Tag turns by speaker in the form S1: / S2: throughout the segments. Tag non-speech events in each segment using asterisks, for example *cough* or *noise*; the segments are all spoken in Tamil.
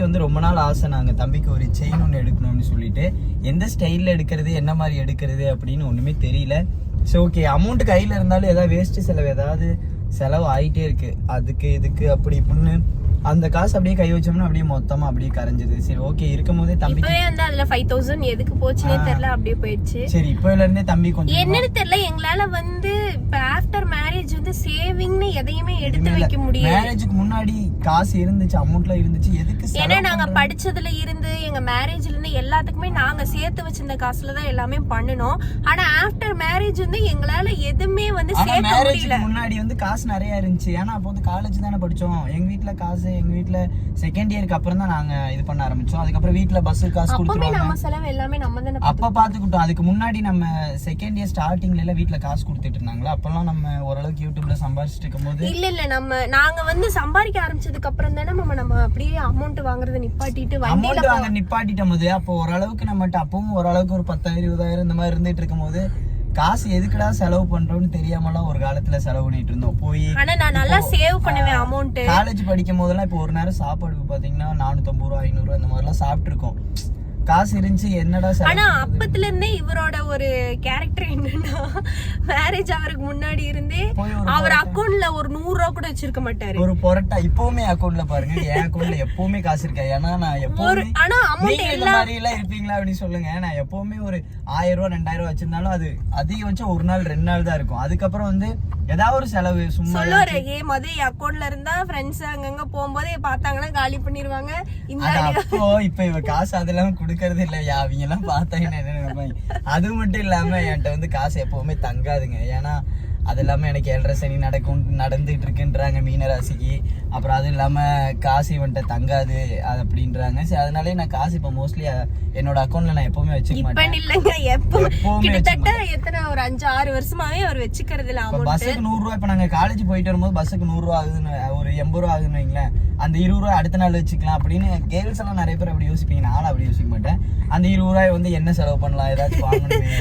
S1: தம்பிக்கு வந்து ரொம்ப நாள் ஆசை நாங்க தம்பிக்கு ஒரு செயின் ஒன்று எடுக்கணும்னு சொல்லிட்டு எந்த ஸ்டைல்ல எடுக்கிறது என்ன மாதிரி எடுக்கிறது அப்படின்னு ஒண்ணுமே தெரியல. ஸோ ஓகே அமௌண்ட் கையில இருந்தாலும் ஏதாவது வேஸ்ட் செலவு ஏதாவது செலவு ஆயிட்டே இருக்கு. அதுக்கு இதுக்கு அப்படி இப்படின்னு அந்த காசு அப்படியே கை வச்சோம்னா அப்படியே மொத்தமா அப்படியே கரைஞ்சது சரி ஓகே இருக்கும் போதே
S2: இப்பவே வந்து அதுல ஃபைவ் தௌசண்ட் எதுக்கு போச்சுன்னே
S1: ஆ.
S2: தெரியல அப்படியே போயிடுச்சு.
S1: சரி இப்போல இருந்தே தம்பி கொஞ்சம்
S2: என்னன்னு தெரியல எங்களால வந்து இப்ப ஆஃப்டர் மேரேஜ் வந்து சேவிங்னு எதையுமே எடுத்து வைக்க முடியாது
S1: மேரேஜுக்கு முன்னாடி காசு இருந்துச்சு அமௌண்ட்லாம் இருந்துச்சு எதுக்கு
S2: ஏன்னா நாங்க? படிச்சதுல இருந்து எங்க மேரேஜ்ல இருந்து எல்லாத்துக்குமே நாங்க சேர்த்து வச்சிருந்த காசுல தான் எல்லாமே பண்ணணும் ஆனா ஆஃப்டர் மேரேஜ் வந்து எங்களால எதுவுமே வந்து சேர்க்க முடியல.
S1: முன்னாடி வந்து காசு நிறைய இருந்துச்சு. ஏன்னா அப்போ வந்து காலேஜ் தானே படிச்சோம். எங்க வீட்ல காசு எங்க வீட்ல செகண்ட் இயருக்கு அப்புறம் தான் நாங்க இது பண்ண ஆரம்பிச்சோம். அதுக்கப்புறம் வீட்ல பஸ் காசு கொடுத்துருவாங்க.
S2: நம்ம செலவு எல்லாமே நம்ம தானே
S1: அப்ப பாத்துக்கிட்டோம் அதுக்கு முன்னாடி நம்ம செகண்ட் இயர் ஸ்டார்டிங்ல எல்லாம் வீட்ல காசு கொடுத்துட்டு இருந்தாங்களா? அப்பெல்லாம் நம்ம ஓரளவுக்கு யூடியூப்ல சம்பாதிச்சுட்டு இருக்கும்போது
S2: இல்ல இல்ல. நம்ம நாங்க வந்து சம்பாதிக்க ஆரம்பிச்சதுக்கு அப்புறம் தானே நம்ம நம்ம அப்படியே அமௌண்ட் வாங்குறத நிப்பாட்டிட்டு
S1: அமௌண்ட் வாங்க நிப்பாட்டிட்டோம் போது அப்போ ஓரளவுக்கு நம்மகிட்ட அப்பவும் ஓரளவுக்கு ஒரு பத்தாயிரம் இருபதாயிரம் இந்த மாதிரி இருந்துட்டு இருக்கும்போது காசு எதுக்குடா செலவு பண்றோம்னு தெரியாமலாம் ஒரு காலத்துல செலவு பண்ணிட்டு இருந்தோம். போய்
S2: ஆனா நான் நல்லா சேவ் பண்ணுவேன் அமௌண்ட்
S1: காலேஜ் படிக்கும் போதெல்லாம் இப்போ ஒரு நேரம் சாப்பாடுக்கு பாத்தீங்கன்னா நானூத்தம்பது ரூபா ஐநூறு இந்த மாதிரிலாம் சாப்பிட்டு இருக்கோம் காசு இருந்துச்சு என்னடா
S2: ஆனா? அப்பத்துல இருந்தே இவரோட ஒரு கேரக்டர் என்னன்னா மேரேஜ் அவருக்கு முன்னாடி இருந்தே
S1: ஒரு
S2: அவர் அக்கவுண்ட்ல ஒரு நூறு ரூபா கூட வச்சிருக்க மாட்டாரு.
S1: ஒரு பொரட்டா. இப்பவுமே அக்கௌண்ட்ல பாருங்க என் அக்கௌண்ட்ல எப்பவுமே காசு இருக்கா? ஏன்னா நான்
S2: ஒரு
S1: எப்பவுமே
S2: ஆனா அமௌண்ட்
S1: மாதிரி எல்லாம் இருப்பீங்களா அப்படின்னு சொல்லுங்க. நான் எப்பவுமே ஒரு ஆயிரம் ரூபா ரெண்டாயிரம் ரூபா வச்சிருந்தாலும் அது அதிகபட்சம் ஒரு நாள் ரெண்டு நாள் தான் இருக்கும். அதுக்கப்புறம் வந்து ஏதாவது ஒரு செலவு சும்மா
S2: சொல்லுவாரு ஏ மது அக்கவுண்ட்ல இருந்தா ஃப்ரெண்ட்ஸ் அங்கங்க போகும்போது பார்த்தாங்கன்னா காலி பண்ணிருவாங்க. இந்த
S1: அப்போ இப்ப இவ காசு அதெல்லாம் கொடுக்கறது இல்லையா அவங்க எல்லாம் பார்த்தா என்ன நினைப்பாங்க அது மட்டும் இல்லாம என்கிட்ட வந்து காசு எப்பவுமே தங்காதுங்க. ஏன்னா அது இல்லாம எனக்கு ஏழரை சனி நடக்கும் நடந்துட்டு இருக்குன்றாங்க மீன ராசிக்கு அப்புறம் அது இல்லாம காசு இவன்ட்ட தங்காது அது அப்படின்றாங்க. சரி அதனாலே நான் காசு இப்ப மோஸ்ட்லி என்னோட அக்கௌண்ட்ல நான் எப்பவுமே வச்சுக்க மாட்டேன்.
S2: இல்லைங்க எப்போ? கிட்டத்தட்ட எத்தனை ஒரு அஞ்சு ஆறு வருஷமாவே அவர் வச்சுக்கிறது இல்ல
S1: இப்ப பஸ்ஸுக்கு நூறு ரூபா இப்ப நாங்க காலேஜ் போயிட்டு வரும்போது பஸ்ஸுக்கு நூறு ரூபா ஆகுதுன்னு ஒரு எண்பது ரூபா ஆகுதுன்னு வைங்களேன். அந்த இருபது ரூபாய் அடுத்த நாள் வச்சுக்கலாம் அப்படின்னு கேர்ள்ஸ் எல்லாம் நிறைய பேர் அப்படி யோசிப்பீங்க. நானும் அப்படி யோசிக்க மாட்டேன். அந்த இருபது ரூபாய் வந்து என்ன செலவு பண்ணலாம்? ஏதாச்சும் வாங்கணுமே.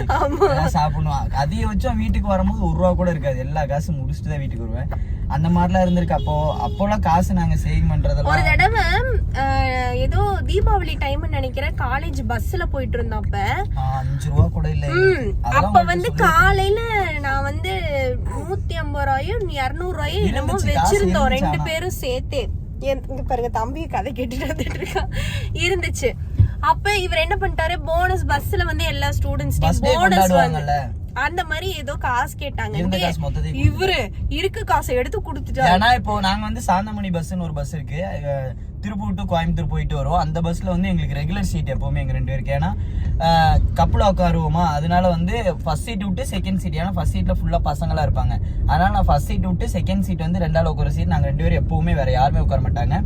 S1: சாப்பிடணும். அதிகபட்சம் வீட்டுக்கு வரும்போது ஒரு ரூபா கூட இருக்காது. எல்லா காசும் முடிச்சுட்டு தான் வீட்டுக்கு வருவேன். அந்த மாதிரிலாம் இருந்திருக்கு. அப்போ அப்போலாம் காசு நாங்க சேவிங்
S2: ஒரு
S1: பண்றதெல்லாம்
S2: தடவை அஹ், ஏதோ தீபாவளி டைம் நினைக்கிறேன் காலேஜ் பஸ்ல போயிட்டு இருந்தோம் அப்ப.
S1: அஞ்சு ரூபா கூட இல்ல.
S2: அப்ப வந்து காலையில நான் வந்து நூத்தி ஐம்பது ரூபாயும் இருநூறு ரூபாயும் என்னமோ வச்சிருந்தோம். ரெண்டு. பேரும் சேர்த்து. இங்க பாருங்க தம்பி கதை கேட்டுட்டு வந்துட்டு இருக்கா. இருந்துச்சு. அப்ப இவர் என்ன பண்ணிட்டாரு? போனஸ் பஸ்ல வந்து எல்லா ஸ்டூடெண்ட்ஸ் போனஸ். அந்த மாதிரி ஏதோ காசு கேட்டாங்க. இவரு இருக்கு காசை எடுத்து கொடுத்துட்டாரு
S1: ஏன்னா இப்போ நாங்க வந்து சாந்தமணி பஸ்ன்னு ஒரு பஸ் இருக்கு. திருப்பூர் டு கோயம்புத்தூர் போயிட்டு வரோம். அந்த பஸ்ல வந்து எங்களுக்கு ரெகுலர் சீட் எப்பவுமே எங்க ரெண்டு பேருக்கு. ஏன்னா கப்பல உட்காருவோமா அதனால வந்து ஃபர்ஸ்ட் சீட் விட்டு செகண்ட் சீட் ஏன்னா ஃபர்ஸ்ட் சீட்ல ஃபுல்லா பசங்களா இருப்பாங்க. அதனால நான் ஃபர்ஸ்ட் சீட் விட்டு செகண்ட் சீட் வந்து ரெண்டாவது உட்கார சீட் நாங்க ரெண்டு பேரும் எப்பவுமே வேற யாருமே உட்கார மாட்டாங்க.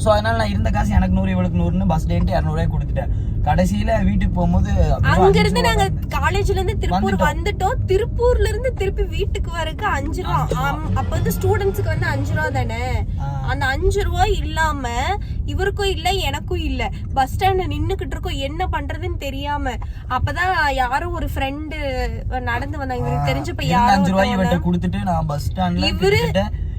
S1: ஸோ அதனால நான் இருந்த காசு எனக்கு நூறு இவளுக்கு நூறுன்னு பஸ் டேன்ட்டு இரநூறுவாய் கொடுத்துட்டேன். கடைசியில வீட்டுக்கு போகும்போது
S2: அங்க இருந்து நாங்க காலேஜ்ல இருந்து திருப்பூர்
S1: வந்துட்டோம்.
S2: திருப்பூர்ல இருந்து திருப்பி வீட்டுக்கு வரக்கு அஞ்சு ரூபா. அப்ப வந்து ஸ்டூடெண்ட்ஸ்க்கு வந்து அஞ்சு ரூபா தானே. அந்த அஞ்சு ரூபா இல்லாம இவருக்கும் இல்ல எனக்கும் இல்ல. பஸ் ஸ்டாண்ட்ல நின்னுகிட்டு இருக்கோம். என்ன பண்றதுன்னு தெரியாம. அப்பதான் யாரும் ஒரு ஃப்ரெண்டு நடந்து வந்தாங்க. இவருக்கு தெரிஞ்சப்ப யாரும்
S1: அஞ்சு ரூபாய் இவட்ட கொடுத்துட்டு நான் பஸ் ஸ்டாண்ட்ல
S2: இவரு-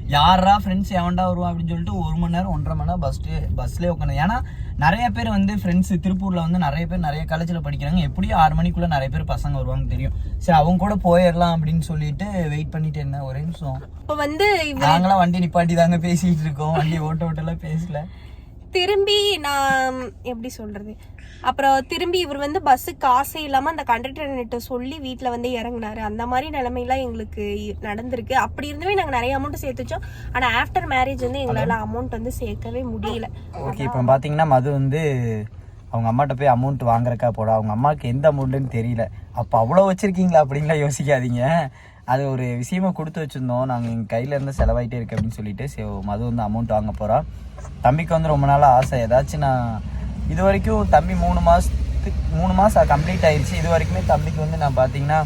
S1: யாரா ஃப்ரெண்ட்ஸ் எவன்டா வருவான் அப்படின்னு சொல்லிட்டு ஒரு மணி நேரம் ஒன்றரை மணி நேரம் பஸ் பஸ்லயே உட்காந்து ஏன்னா நிறைய பேர் வந்து ஃப்ரெண்ட்ஸ் திருப்பூர்ல வந்து நிறைய பேர் நிறைய காலேஜ்ல படிக்கிறாங்க. எப்படியும் ஆறு மணிக்குள்ள நிறைய பேர் பசங்க வருவாங்க தெரியும். சரி அவங்க கூட போயிடலாம் அப்படின்னு சொல்லிட்டு வெயிட் பண்ணிட்டு இருந்தேன் ஒரே நிமிஷம்.
S2: அப்ப வந்து
S1: நாங்களாம் வண்டி நிப்பாட்டி தாங்க பேசிட்டு இருக்கோம். வண்டி ஓட்ட ஓட்டெல்லாம் பேசல.
S2: திரும்பி நான் எப்படி சொல்றது? அப்புறம் திரும்பி இவர் வந்து பஸ் காசே இல்லாம அந்த கண்டக்டர்கிட்ட சொல்லி வீட்ல வந்து இறங்குனாரு. அந்த மாதிரி நிலைமையெல்லாம் எங்களுக்கு நடந்திருக்கு. அப்படி இருந்துமே நாங்க நிறைய அமௌண்ட் சேர்த்து வச்சோம் ஆனா ஆஃப்டர் மேரேஜ் வந்து எங்களால அமௌண்ட் வந்து சேர்க்கவே முடியல.
S1: ஓகே இப்போ பார்த்தீங்கன்னா மது வந்து அவங்க அம்மாட்ட போய் அமௌண்ட் வாங்குறக்கா போட. அவங்க அம்மாவுக்கு எந்த அமௌண்ட்டுன்னு தெரியல. அப்போ அவ்வளோ வச்சிருக்கீங்களா அப்படின்லாம் யோசிக்காதீங்க. அது ஒரு விஷயமா கொடுத்து வச்சுருந்தோம். நாங்கள் எங்கள் கையில் இருந்து செலவாயிட்டே இருக்கு அப்படின்னு சொல்லிட்டு சரி மது வந்து அமௌண்ட் வாங்க போகிறோம் தம்பிக்கு வந்து ரொம்ப நாளாக ஆசை. ஏதாச்சும் நான் இது வரைக்கும் தம்பி மூணு மாதத்துக்கு மூணு மாதம் கம்ப்ளீட் ஆயிடுச்சு இது வரைக்குமே தம்பிக்கு வந்து நான் பார்த்தீங்கன்னா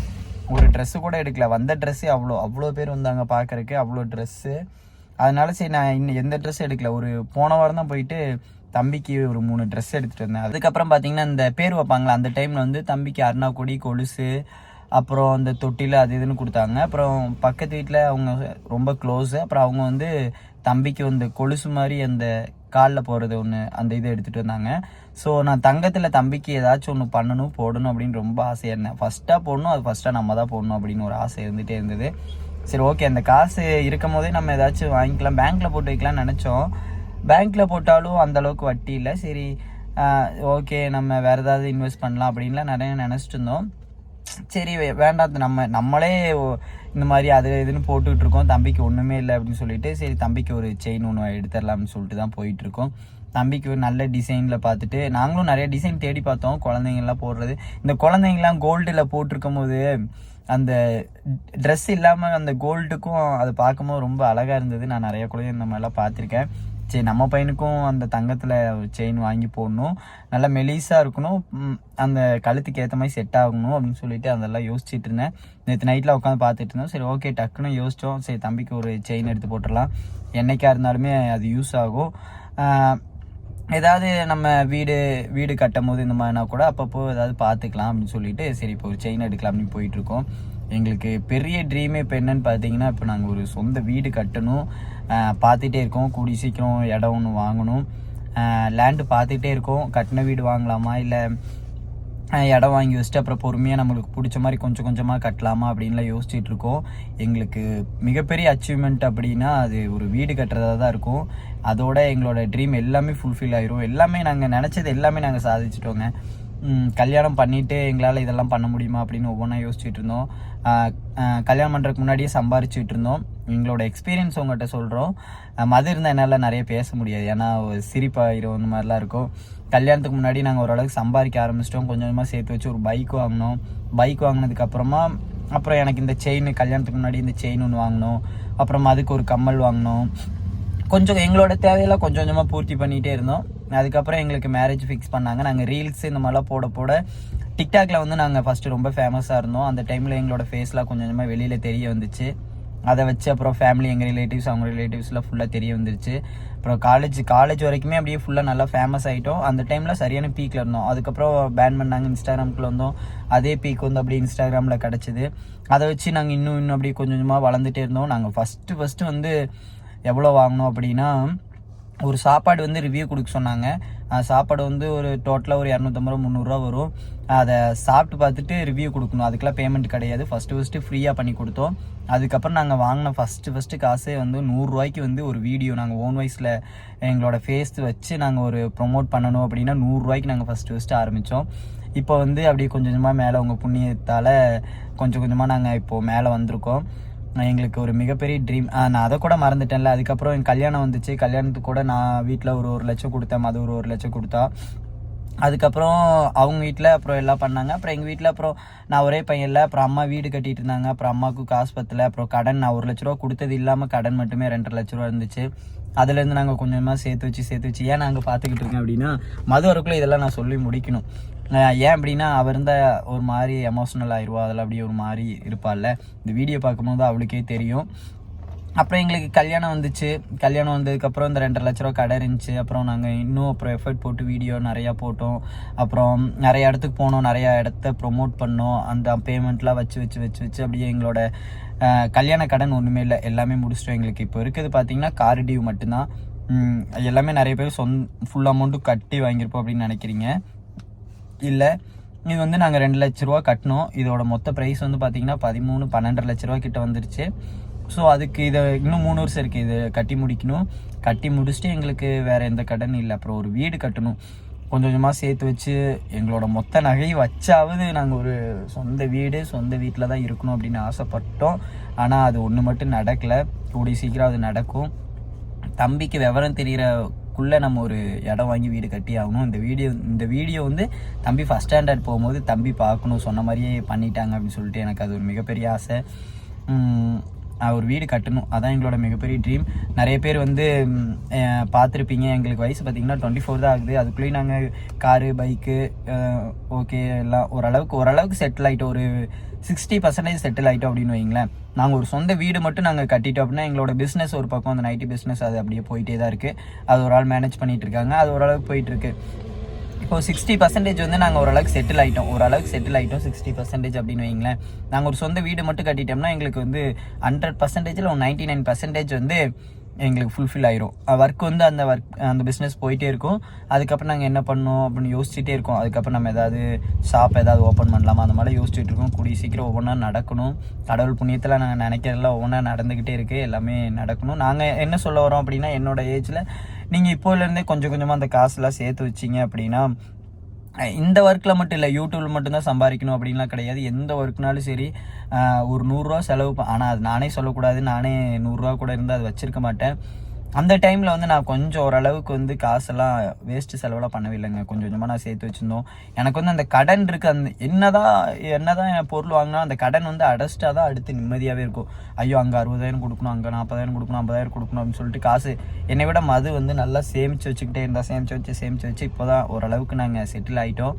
S1: ஒரு ட்ரெஸ்ஸு கூட எடுக்கல. வந்த ட்ரெஸ்ஸு அவ்வளோ அவ்வளோ பேர் வந்தாங்க பார்க்கறக்கு அவ்வளோ ட்ரெஸ்ஸு அதனால சரி நான் இன்னும் எந்த ட்ரெஸ் எடுக்கல. ஒரு போன வாரம் தான் போயிட்டு தம்பிக்கு ஒரு மூணு ட்ரெஸ் எடுத்துகிட்டு வந்தேன். அதுக்கப்புறம் பார்த்தீங்கன்னா இந்த பேர் வைப்பாங்களா அந்த டைமில் வந்து தம்பிக்கு அருணா கொடி கொலுசு அப்புறம் அந்த தொட்டியில் அது இதுன்னு கொடுத்தாங்க. அப்புறம் பக்கத்து வீட்டில் அவங்க ரொம்ப க்ளோஸு அப்புறம் அவங்க வந்து தம்பிக்கு வந்து கொலுசு மாதிரி அந்த காலில் போகிறது ஒன்று அந்த இதை எடுத்துகிட்டு வந்தாங்க. ஸோ நான் தங்கத்தில் தம்பிக்கு ஏதாச்சும் ஒன்று பண்ணணும் போடணும் அப்படின்னு ரொம்ப ஆசையாக இருந்தேன். ஃபஸ்ட்டாக போடணும் அது ஃபஸ்ட்டாக நம்ம தான் போடணும் அப்படின்னு ஒரு ஆசை இருந்துகிட்டே இருந்தது. சரி ஓகே அந்த காசு இருக்கும் போதே நம்ம ஏதாச்சும் வாங்கிக்கலாம். பேங்க்கில் போட்டு வைக்கலாம்னு நினச்சோம். பேங்க்கில் போட்டாலும் அந்தளவுக்கு வட்டி இல்லை. சரி ஓகே நம்ம வேறு ஏதாவது இன்வெஸ்ட் பண்ணலாம் அப்படின்லாம் நிறைய நினச்சிட்டு இருந்தோம். சரி வேண்டாம் நம்ம நம்மளே இந்த மாதிரி அது இதுன்னு போட்டுக்கிட்டு இருக்கோம் தம்பிக்கு ஒன்றுமே இல்லை அப்படின்னு சொல்லிட்டு சரி தம்பிக்கு ஒரு செயின் ஒன்று எடுத்துடலாம்னு சொல்லிட்டு தான் போயிட்டுருக்கோம். தம்பிக்கு ஒரு நல்ல டிசைனில் பார்த்துட்டு நாங்களும் நிறைய டிசைன் தேடி பார்த்தோம். குழந்தைங்கள்லாம் போடுறது. இந்த குழந்தைங்கலாம் கோல்டில் போட்டிருக்கும் போது அந்த ட்ரெஸ் இல்லாமல் அந்த கோல்டுக்கும் அதை பார்க்கும்போது ரொம்ப அழகாக இருந்தது. நான் நிறைய குழந்தை இந்த மாதிரிலாம் பார்த்துருக்கேன். சரி நம்ம பையனுக்கும் அந்த தங்கத்தில் செயின் வாங்கி போடணும். நல்லா மெலிசாக இருக்கணும். அந்த கழுத்துக்கு ஏற்ற மாதிரி செட் ஆகணும் அப்படின்னு சொல்லிட்டு அதெல்லாம் யோசிச்சுட்டு இருந்தேன். நேற்று நைட்டில் உட்காந்து பார்த்துட்டு இருந்தோம். சரி ஓகே டக்குன்னு யோசித்தோம் சரி தம்பிக்கு ஒரு செயின் எடுத்து போட்டுடலாம். என்றைக்காக இருந்தாலுமே அது யூஸ் ஆகும். ஏதாவது நம்ம வீடு வீடு கட்டும் போது இந்த மாதிரினா கூட அப்பப்போ ஏதாவது பார்த்துக்கலாம் அப்படின்னு சொல்லிட்டு சரி இப்போ ஒரு செயின் எடுக்கலாம் அப்படின்னு போயிட்டுருக்கோம் எங்களுக்கு பெரிய ட்ரீமே இப்போ என்னன்னு பார்த்தீங்கன்னா இப்போ நாங்கள் ஒரு சொந்த வீடு கட்டணும். பார்த்துட்டே இருக்கோம். கூடி சீக்கிரம் இடம் ஒன்று வாங்கணும். லேண்டு பார்த்துட்டே இருக்கோம். கட்டின வீடு வாங்கலாமா? இல்லை இடம் வாங்கி வச்சுட்டு அப்புறம் பொறுமையாக நம்மளுக்கு பிடிச்ச மாதிரி கொஞ்சம் கொஞ்சமாக கட்டலாமா அப்படின்லாம் யோசிச்சுட்டு இருக்கோம். எங்களுக்கு மிகப்பெரிய அச்சீவ்மெண்ட் அப்படின்னா அது ஒரு வீடு கட்டுறதா தான் இருக்கும். அதோட எங்களோட ட்ரீம் எல்லாமே ஃபுல்ஃபில் ஆயிரும். எல்லாமே நாங்கள் நினச்சது எல்லாமே நாங்கள் சாதிச்சிட்டோங்க. கல்யாணம் பண்ணிட்டு எங்களால் இதெல்லாம் பண்ண முடியுமா அப்படின்னு ஒவ்வொன்றா யோசிச்சுட்டு இருந்தோம். கல்யாணம் பண்ணுறதுக்கு முன்னாடியே சம்பாரிச்சுட்டு இருந்தோம். எங்களோட எக்ஸ்பீரியன்ஸ் உங்கள்கிட்ட சொல்கிறோம் மது இருந்தால் என்னால் நிறைய பேச முடியாது. ஏன்னா சிரிப்பாயிரும் இந்த மாதிரிலாம் இருக்கும். கல்யாணத்துக்கு முன்னாடி நாங்கள் ஓரளவுக்கு சம்பாதிக்க ஆரம்பிச்சிட்டோம். கொஞ்சம் கொஞ்சமாக சேர்த்து வச்சு ஒரு பைக் வாங்கினோம். பைக் வாங்கினதுக்கப்புறமா அப்புறம் எனக்கு இந்த செயின் கல்யாணத்துக்கு முன்னாடி இந்த செயின் ஒன்று வாங்கினோம். அப்புறம் அதுக்கு ஒரு கம்மல் வாங்கினோம். கொஞ்சம் எங்களோட தேவையெல்லாம் கொஞ்சம் கொஞ்சமாக பூர்த்தி பண்ணிகிட்டே இருந்தோம். அதுக்கப்புறம் எங்களுக்கு மேரேஜ் ஃபிக்ஸ் பண்ணாங்க. நாங்கள் ரீல்ஸ் இந்த மாதிரிலாம் போட போட டிக்டாக்ல வந்து நாங்கள் ஃபஸ்ட்டு ரொம்ப ஃபேமஸாக இருந்தோம். அந்த டைமில் எங்களோட ஃபேஸ்லாம் கொஞ்சம் கொஞ்சமாக வெளியில் தெரிய வந்துச்சு. அதை வச்சு அப்புறம் ஃபேமிலி எங்கள் ரிலேட்டிவ்ஸ் அவங்க ரிலேட்டிவ்ஸ்லாம் ஃபுல்லாக தெரிய வந்துருச்சு. அப்புறம் காலேஜ் காலேஜ் வரைக்குமே அப்படியே ஃபுல்லாக நல்லா ஃபேமஸ் ஆகிட்டோம் அந்த டைமில் சரியான பீக்கில் இருந்தோம். அதுக்கப்புறம் பேன் பண்ணாங்க இன்ஸ்டாகிராம்குள்ளே வந்தோம். அதே பீக் வந்து அப்படியே இன்ஸ்டாகிராமில் கிடச்சிது. அதை வச்சு நாங்கள் இன்னும் இன்னும் அப்படியே கொஞ்சம் கொஞ்சமாக வளர்ந்துட்டே இருந்தோம். நாங்கள் ஃபஸ்ட்டு ஃபஸ்ட்டு வந்து எவ்வளோ வாங்கினோம் அப்படின்னா ஒரு சாப்பாடு வந்து ரிவ்யூ கொடுக்க சொன்னாங்க. சாப்பாடு வந்து ஒரு டோட்டலாக ஒரு இரநூத்தம்பது ரூபா முந்நூறுரூவா வரும். அதை சாப்பிட்டு பார்த்துட்டு ரிவ்யூ கொடுக்கணும். அதுக்கெல்லாம் பேமெண்ட் கிடையாது. ஃபஸ்ட்டு ஃபஸ்ட்டு ஃப்ரீயாக பண்ணி கொடுத்தோம். அதுக்கப்புறம் நாங்கள் வாங்கின ஃபஸ்ட்டு ஃபஸ்ட்டு காசே வந்து நூறுரூவாய்க்கு வந்து ஒரு வீடியோ நாங்கள் ஓன் வாய்ஸில் எங்களோட ஃபேஸ் வச்சு நாங்கள் ஒரு ப்ரொமோட் பண்ணணும் அப்படின்னா நூறுரூவாய்க்கு நாங்கள் ஃபஸ்ட்டு ஃபஸ்ட்டு ஆரம்பித்தோம் இப்போ வந்து அப்படியே கொஞ்சம் கொஞ்சமாக மேலே உங்கள் புண்ணியத்தால் கொஞ்சம் கொஞ்சமாக நாங்கள் இப்போது மேலே வந்திருக்கோம். நான் எங்களுக்கு ஒரு மிகப்பெரிய ட்ரீம் நான் அதை கூட மறந்துட்டேன்ல. அதுக்கப்புறம் என் கல்யாணம் வந்துச்சு. கல்யாணத்துக்கு கூட நான் வீட்டில் ஒரு ஒரு லட்சம் கொடுத்தேன். மது ஒரு ஒரு லட்சம் கொடுத்தா. அதுக்கப்புறம் அவங்க வீட்டில் அப்புறம் எல்லாம் பண்ணாங்க. அப்புறம் எங்கள் வீட்டில் அப்புறம் நான் ஒரே பையன் இல்லை அப்புறம் அம்மா வீடு கட்டிட்டு இருந்தாங்க. அப்புறம் அம்மாவுக்கு காசு பத்தல அப்புறம் கடன் நான் ஒரு லட்ச ரூபா கொடுத்தது இல்லாமல் கடன் மட்டுமே ரெண்டரை லட்ச ரூபா இருந்துச்சு. அதுலேருந்து நாங்கள் கொஞ்சமாக சேர்த்து வச்சு சேர்த்து வச்சு ஏன் நாங்கள் பார்த்துக்கிட்டு இருக்கோம் அப்படின்னா மது வரக்குள்ளே இதெல்லாம் நான் சொல்லி முடிக்கணும். ஏன் அப்படின்னா அவர் இருந்தால் ஒரு மாதிரி எமோஷ்னல் ஆயிடுவா அதில் அப்படியே ஒரு மாதிரி இருப்பாள்ல. இந்த வீடியோ பார்க்கும்போது அவளுக்கே தெரியும். அப்புறம் எங்களுக்கு கல்யாணம் வந்துச்சு. கல்யாணம் வந்ததுக்கப்புறம் இந்த ரெண்டரை லட்ச ரூபா கடை இருந்துச்சு. அப்புறம் நாங்கள் இன்னும் அப்புறம் எஃபர்ட் போட்டு வீடியோ நிறையா போட்டோம். அப்புறம் நிறைய இடத்துக்கு போனோம். நிறையா இடத்த ப்ரொமோட் பண்ணோம். அந்த பேமெண்ட்லாம் வச்சு வச்சு வச்சு வச்சு அப்படியே எங்களோட கல்யாண கடன் ஒன்றுமே இல்லை. எல்லாமே முடிச்சிட்டோம் எங்களுக்கு. இப்போ இருக்கிறது பார்த்தீங்கன்னா கார் டியூ மட்டும்தான். எல்லாமே நிறைய பேர் சொந் ஃபுல் அமௌண்ட்டும் கட்டி வாங்கியிருப்போம் அப்படின்னு நினைக்கிறீங்க. இல்லை. இது வந்து நாங்கள் ரெண்டு லட்ச ரூபா கட்டினோம் இதோட மொத்த ப்ரைஸ் வந்து பார்த்திங்கன்னா பதிமூணு பன்னெண்டரை லட்ச ரூபா கிட்ட வந்துருச்சு. ஸோ அதுக்கு இதை இன்னும் மூணு வருஷம் இருக்குது இது கட்டி முடிக்கணும். கட்டி முடிச்சுட்டு எங்களுக்கு வேறு எந்த கடன் இல்லை. அப்புறம் ஒரு வீடு கட்டணும். கொஞ்சம் கொஞ்சமாக சேர்த்து வச்சு எங்களோட மொத்த நகையை வச்சாவது நாங்கள் ஒரு சொந்த வீடு சொந்த வீட்டில் தான் இருக்கணும் அப்படின்னு ஆசைப்பட்டோம். ஆனால் அது ஒன்று மட்டும் நடக்கலை. கூடிய சீக்கிரம் அது நடக்கும். தம்பிக்கு விவரம் அதுக்குள்ளே நம்ம ஒரு இடம் வாங்கி வீடு கட்டி ஆகணும். இந்த வீடியோ இந்த வீடியோ வந்து தம்பி ஃபஸ்ட் ஸ்டாண்டர்ட் போகும்போது தம்பி பார்க்கணும் சொன்ன மாதிரியே பண்ணிட்டாங்க அப்படின்னு சொல்லிட்டு எனக்கு அது ஒரு மிகப்பெரிய ஆசை. ஒரு வீடு கட்டணும். அதான் எங்களோட மிகப்பெரிய ட்ரீம் நிறைய பேர் வந்து பார்த்துருப்பீங்க. எங்களுக்கு வயசு பார்த்தீங்கன்னா டுவெண்ட்டி ஃபோர் தான் ஆகுது. அதுக்குள்ளேயும் நாங்கள் காரு பைக்கு ஓகே எல்லாம் ஓரளவுக்கு ஓரளவுக்கு செட்டில் ஆகிட்டோம் ஒரு சிக்ஸ்டி பர்சன்டேஜ் செட்டில் ஆகிட்டோம் அப்படின்னு வைங்களேன் நாங்கள் ஒரு சொந்த வீடு மட்டும் நாங்கள் கட்டிட்டோம் அப்படின்னா எங்களோட பிஸ்னஸ் ஒரு பக்கம் அந்த நைட்டி பிஸ்னஸ் அது அப்படியே போயிட்டே தான் இருக்குது அது ஒரு ஆள் மேனேஜ் பண்ணிகிட்டு இருக்காங்க. அது ஓரளவுக்கு போயிட்டுருக்கு இப்போ சிக்ஸ்டி பர்சன்டேஜ் வந்து நாங்கள் ஓரளவுக்கு செட்டில் ஆகிட்டோம் ஓரளவுக்கு செட்டில் ஆகிட்டோம் சிக்ஸ்டி பர்சன்டேஜ் அப்படின்னு வைங்களேன் நாங்கள் ஒரு சொந்த வீடு மட்டும் கட்டிட்டோம்னா எங்களுக்கு வந்து ஹண்ட்ரட் பர்சன்டேஜில் ஒரு நைன்டி நைன் பர்சன்டேஜ் வந்து எங்களுக்கு ஃபுல்ஃபில் ஆயிரும். ஒர்க் வந்து அந்த ஒர்க் அந்த பிஸ்னஸ் போயிட்டே இருக்கும். அதுக்கப்புறம் நாங்கள் என்ன பண்ணோம் அப்படின்னு யோசிச்சுட்டே இருக்கோம். அதுக்கப்புறம் நம்ம ஏதாவது ஷாப் ஏதாவது ஓப்பன் பண்ணலாமா? அந்த மாதிரி யோசிச்சுட்டு இருக்கோம். கூடிய சீக்கிரம் ஒவ்வொன்றா நடக்கணும். கடவுள் புண்ணியத்தில் நாங்கள் நினைக்கிறதெல்லாம் ஒவ்வொன்றா நடந்துக்கிட்டே இருக்குது எல்லாமே நடக்கணும். நாங்கள் என்ன சொல்ல வரோம் அப்படின்னா என்னோட ஏஜில் நீங்கள் இப்போலேருந்தே கொஞ்சம் கொஞ்சமாக அந்த காசுலாம் சேர்த்து வச்சிங்க அப்படின்னா இந்த ஒர்க்கில் மட்டும் இல்லை யூடியூப்பில் மட்டும்தான் சம்பாதிக்கணும் அப்படின்லாம் கிடையாது. எந்த ஒர்க்னாலும் சரி ஒரு நூறுரூவா செலவு ஆனால் அது நானே சொல்லக்கூடாது. நானே நூறுரூவா கூட இருந்தால் அது வச்சிருக்க மாட்டேன். அந்த டைமில் வந்து நான் கொஞ்சம் ஓரளவுக்கு வந்து காசெல்லாம் வேஸ்ட்டு செலவெல்லாம் பண்ணவே இல்லைங்க கொஞ்சம் கொஞ்சமாக நான் சேர்த்து வச்சுருந்தோம். எனக்கு வந்து அந்த கடன் இருக்குது அந்த என்னதான் என்னதான் என் பொருள் வாங்கினா அந்த கடன் வந்து அடைச்சிட்டா தான் அடுத்து நிம்மதியாகவே இருக்கும். ஐயோ அங்கே அறுபதாயிரம் கொடுக்கணும் அங்கே நாற்பதாயிரம் கொடுக்கணும் ஐம்பதாயிரம் கொடுக்கணும் அப்படின்னு சொல்லிட்டு காசு என்னை விட மது வந்து நல்லா சேமித்து வச்சுக்கிட்டே இருந்தால் சேமித்து வச்சு சேமித்து வச்சு இப்போ தான் ஓரளவுக்கு நாங்கள் செட்டில் ஆகிட்டோம்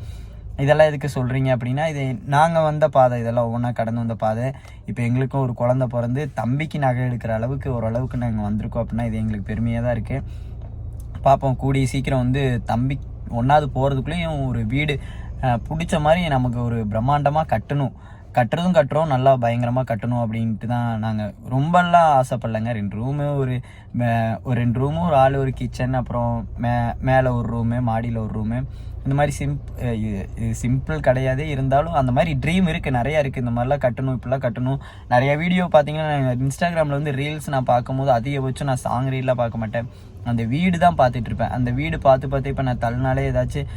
S1: இதெல்லாம் எதுக்கு சொல்கிறீங்க அப்படின்னா இது நாங்கள் வந்த பாதை இதெல்லாம் ஒவ்வொன்றா கடந்து வந்த பாதை. இப்போ எங்களுக்கும் ஒரு குழந்த பிறந்து தம்பிக்கு நகை எடுக்கிற அளவுக்கு ஓரளவுக்கு நாங்கள் வந்திருக்கோம் அப்படின்னா இது எங்களுக்கு பெருமையாக தான் இருக்குது பார்ப்போம் கூடிய சீக்கிரம் வந்து தம்பி ஒன்றாவது போகிறதுக்குள்ளேயும் ஒரு வீடு பிடிச்ச மாதிரி நமக்கு ஒரு பிரம்மாண்டமாக கட்டணும். கட்டுறதும் கட்டுறோம் நல்லா பயங்கரமாக கட்டணும் அப்படின்ட்டு தான் நாங்கள் ரொம்பலாம் ஆசைப்படலைங்க. ரெண்டு ரூமு ஒரு மே- ஒரு ரெண்டு ரூமு ஒரு ஆள் ஒரு கிச்சன் அப்புறம் மே மேலே ஒரு ரூமு மாடியில் ஒரு ரூமு. இந்த மாதிரி சிம்ப் இது சிம்பிள் கிடையாது இருந்தாலும் அந்த மாதிரி ட்ரீம் இருக்குது நிறையா இருக்குது இந்த மாதிரிலாம் கட்டணும் இப்படிலாம் கட்டணும். நிறைய வீடியோ பார்த்தீங்கன்னா இன்ஸ்டாகிராமில் வந்து ரீல்ஸ் நான் பார்க்கும்போது அதிகபட்சம் நான் சாங் ரீல்லாம் பார்க்க மாட்டேன். அந்த வீடு தான் பார்த்துட்டு இருப்பேன். அந்த வீடு பார்த்து பார்த்து இப்போ நான் தள்ளினாலே ஏதாச்சும்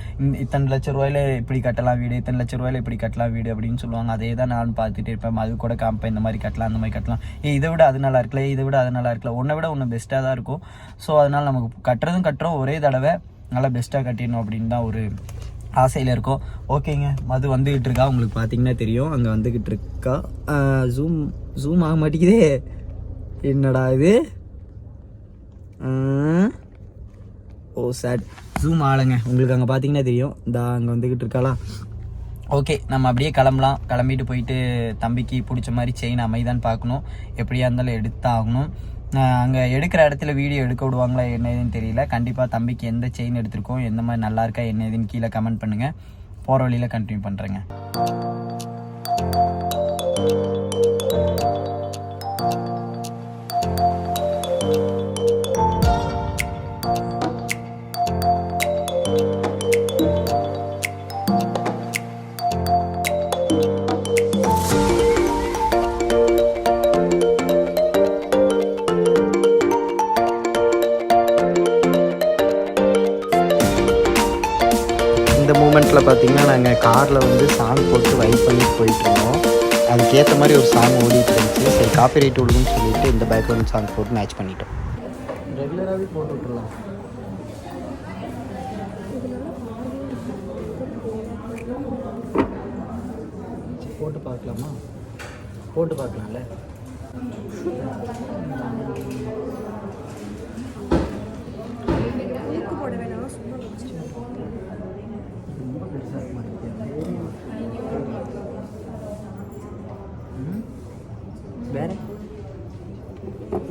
S1: இத்தனை லட்ச ரூபாயில இப்படி கட்டலாம் வீடு? இத்தனை லட்ச ரூபாயில இப்படி கட்டலாம் வீடு? அப்படின்னு சொல்லுவாங்க. அதே தான் நான் பார்த்துட்டு இருப்பேன். அது கூட காமிப்பேன். இந்த மாதிரி கட்டலாம் அந்த மாதிரி கட்டலாம். ஏ இதை விட அது நல்லா இருக்கல இதை விட அது நல்லா இருக்கல. உன்னை விட ஒன்று பெஸ்ட்டாக தான் இருக்கும். ஸோ அதனால் நமக்கு கட்டுறதும் கட்டுறோம். ஒரே தடவை நல்லா பெஸ்ட்டாக கட்டிடணும் அப்படின்னு தான் ஒரு ஆசையில் இருக்கோம். ஓகேங்க மது வந்துக்கிட்டு இருக்கா? உங்களுக்கு பார்த்தீங்கன்னா தெரியும். அங்கே வந்துக்கிட்டு இருக்கா? ஜூம் ஜூம் ஆக மாட்டேங்குதே. என்னடா இது? ஓ சார் ஜூம் ஆளுங்க உங்களுக்கு அங்கே பார்த்தீங்கன்னா தெரியும். இந்த அங்கே வந்துக்கிட்டு இருக்காளா? ஓகே நம்ம அப்படியே கிளம்பலாம். கிளம்பிட்டு போயிட்டு தம்பிக்கு பிடிச்ச மாதிரி செயின் அமைதான்னு பார்க்கணும். எப்படியா இருந்தாலும் எடுத்தாகணும். அங்கே எடுக்கிற இடத்துல வீடியோ எடுக்க விடுவாங்களா என்ன ஏதுன்னு தெரியல. கண்டிப்பாக தம்பிக்கு எந்த செயின் எடுத்திருக்கோம் எந்த மாதிரி நல்லா இருக்கா என்ன ஏதுன்னு கீழே கமெண்ட் பண்ணுங்கள் போகிற வழியில் கண்டினியூ பண்ணுறேங்க பார்த்தீங்கன்னா நாங்கள் காரில் வந்து சாங் போட்டு வைப் பண்ணி போயிட்டுருந்தோம். அதுக்கேற்ற மாதிரி ஒரு சாங் ஓடிட்டு இருந்துச்சு. சரி காப்பி ரைட் விடுதுன்னு சொல்லிட்டு இந்த பேக்ரவுண்ட் சாங் போட்டு மேட்ச் பண்ணிட்டோம். ரெகுலராகவே போட்டு போட்டு பார்க்கலாமா? போட்டு பார்க்கலாம்ல.
S2: போட வேணாம் சும்மா
S1: ரொம்ப பெருசாக இருக்க மாட்டேங்குது? வேற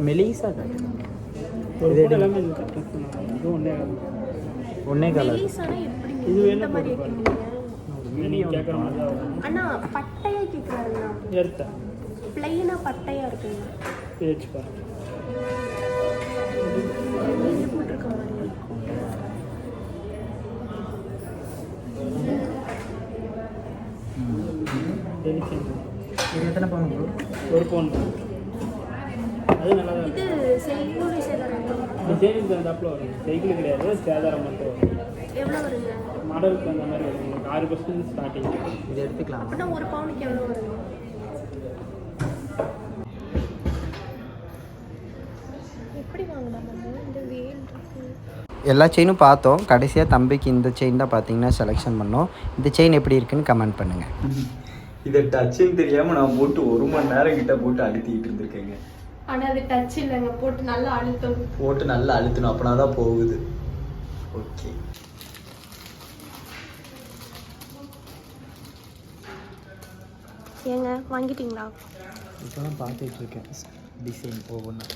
S1: மெலிசா இது. ஒன்னே கலர்
S2: மாதிரி கேட்குறீங்க அண்ணா பட்டையா கேட்குறாருண்ணா பிளைனா பட்டையா இருக்குங்க. இது போட்டிருக்க இருக்கும்.
S1: இது எத்தனை பவுன் ப்ரோ
S3: ஒரு பவுன் அது நல்லா தான்
S2: இது
S3: டிசைனுக்கு தகுந்தாப்புல வரும்? சைக்கிள் கிடையாது சேதாரம் மட்டும் வரும். மாடலுக்கு அந்த மாதிரி வரும். உங்களுக்கு ஆறு பர்சன்ட் ஸ்டார்டிங்
S1: இது எடுத்துக்கலாம்.
S2: ஒரு பவுனுக்கு எவ்வளோ வருங்க எப்படி வாங்கலாம் நம்ம இந்த வேல் இருக்கு.
S1: எல்லா செயினும் பார்த்தோம். கடைசியாக தம்பிக்கு இந்த செயின் தான் பார்த்தீங்கன்னா செலெக்ஷன் பண்ணோம். இந்த செயின் எப்படி இருக்குன்னு கமெண்ட் பண்ணுங்கள் இதை டச்சுன்னு தெரியாமல் நான் போட்டு ஒரு மணி நேரம் கிட்ட போட்டு அழுத்திக்கிட்டு இருந்திருக்கேங்க.
S2: ஆனா அது டச் இல்லைங்க. போட்டு நல்லா அழுத்தம்
S1: போட்டு நல்லா அழுத்தணும். அப்படின்னா தான் போகுது. ஓகே.
S2: ஏங்க வாங்கிட்டீங்களா?
S1: இப்போ தான் பார்த்துட்டு இருக்கேன். டிசைன் ஒவ்வொன்றா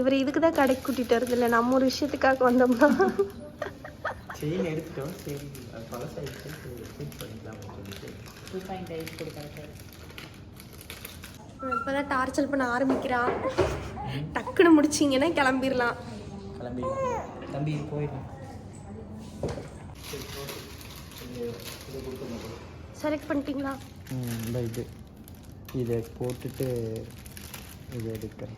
S2: இவர் இதுக்கு தான் கடைக்கு கூட்டிட்டு வருது இல்லை நம்ம ஒரு விஷயத்துக்காக வந்தோம்னா.
S1: செயின் எடுத்துட்டோம் சரி பழசாயிடுச்சு சூட் பண்ணிக்கலாம் சொல்லிட்டு
S4: டூ பாயிண்ட் எயிட் கொடுக்குறேன்
S2: இப்போதான் டார்ச்சல் பண்ண ஆரம்பிக்கிறான் டக்குன்னு முடிச்சிங்கன்னா கிளம்பிடலாம்.
S1: கிளம்பி தம்பி போயிடும்
S2: செலக்ட் பண்ணிட்டீங்களா?
S1: இந்த இது. இதை போட்டுட்டு இதை எடுக்கிறேன்.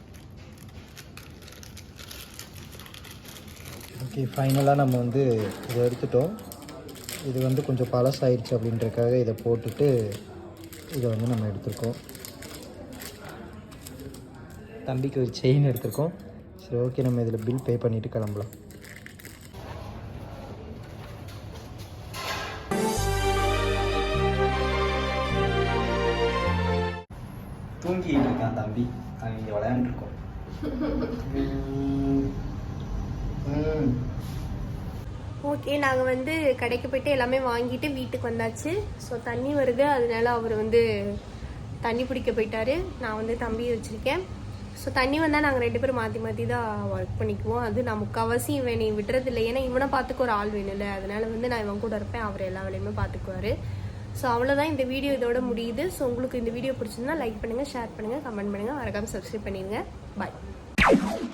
S1: ஓகே ஃபைனலாக நம்ம வந்து இதை எடுத்துட்டோம். இது வந்து கொஞ்சம் பழசாயிடுச்சு அப்படின்றதுக்காக இதை போட்டுட்டு இதை வந்து நம்ம எடுத்திருக்கோம். தம்பிக்கு ஒரு செயின் எடுத்திருக்கோம். சரி ஓகே நம்ம இதில் பில் பே பண்ணிவிட்டு கிளம்பலாம். தூங்கிட்டு இருக்கான் தம்பி. நாங்கள் இங்கே விளையாண்டுருக்கோம் *laughs*
S2: ஓகே நாங்கள் வந்து கடைக்கு போயிட்டு எல்லாமே வாங்கிட்டு வீட்டுக்கு வந்தாச்சு. ஸோ தண்ணி வருது. அதனால அவர் வந்து தண்ணி பிடிக்க போயிட்டாரு. நான் வந்து தம்பி வச்சுருக்கேன். ஸோ தண்ணி வந்தால் நாங்கள் ரெண்டு பேரும் மாற்றி மாற்றி தான் ஒர்க் பண்ணிக்குவோம். அது நான் முக்கால்வாசி இவன் நீ விடுறது இல்லை. ஏன்னா இவனை பார்த்துக்க ஒரு ஆள் வேணும்ல. அதனால வந்து நான் இவன் கூட இருப்பேன். அவர் எல்லா வேலையுமே பார்த்துக்குவாரு. ஸோ அவ்வளோதான் இந்த வீடியோ இதோட முடியுது. ஸோ உங்களுக்கு இந்த வீடியோ பிடிச்சிருந்தா லைக் பண்ணுங்கள் ஷேர் பண்ணுங்கள் கமெண்ட் பண்ணுங்கள் மறக்காமல் சப்ஸ்கிரைப் பண்ணிடுங்க. பாய்